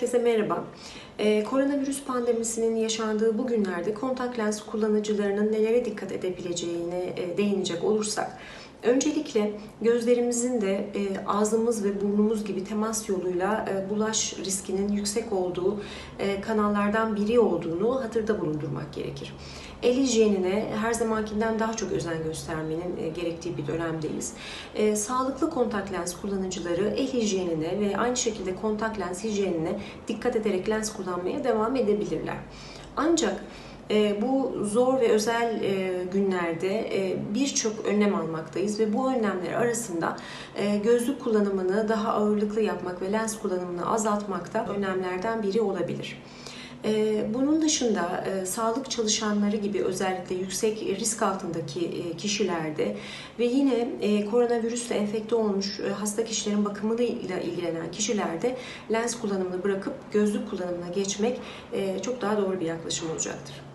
Herkese merhaba. Ee, koronavirüs pandemisinin yaşandığı bu günlerde kontak lens kullanıcılarının nelere dikkat edebileceğine e, değinecek olursak, öncelikle gözlerimizin de e, ağzımız ve burnumuz gibi temas yoluyla e, bulaş riskinin yüksek olduğu e, kanallardan biri olduğunu hatırda bulundurmak gerekir. El hijyenine her zamankinden daha çok özen göstermenin e, gerektiği bir dönemdeyiz. E, sağlıklı kontak lens kullanıcıları el hijyenine ve aynı şekilde kontak lens hijyenine dikkat ederek lens kullanmaya devam edebilirler. Ancak bu zor ve özel e, günlerde e, birçok önlem almaktayız ve bu önlemler arasında e, gözlük kullanımını daha ağırlıklı yapmak ve lens kullanımını azaltmak da önlemlerden biri olabilir. Bunun dışında e, sağlık çalışanları gibi özellikle yüksek risk altındaki e, kişilerde ve yine e, koronavirüsle enfekte olmuş e, hasta kişilerin bakımıyla ilgilenen kişilerde lens kullanımını bırakıp gözlük kullanımına geçmek e, çok daha doğru bir yaklaşım olacaktır.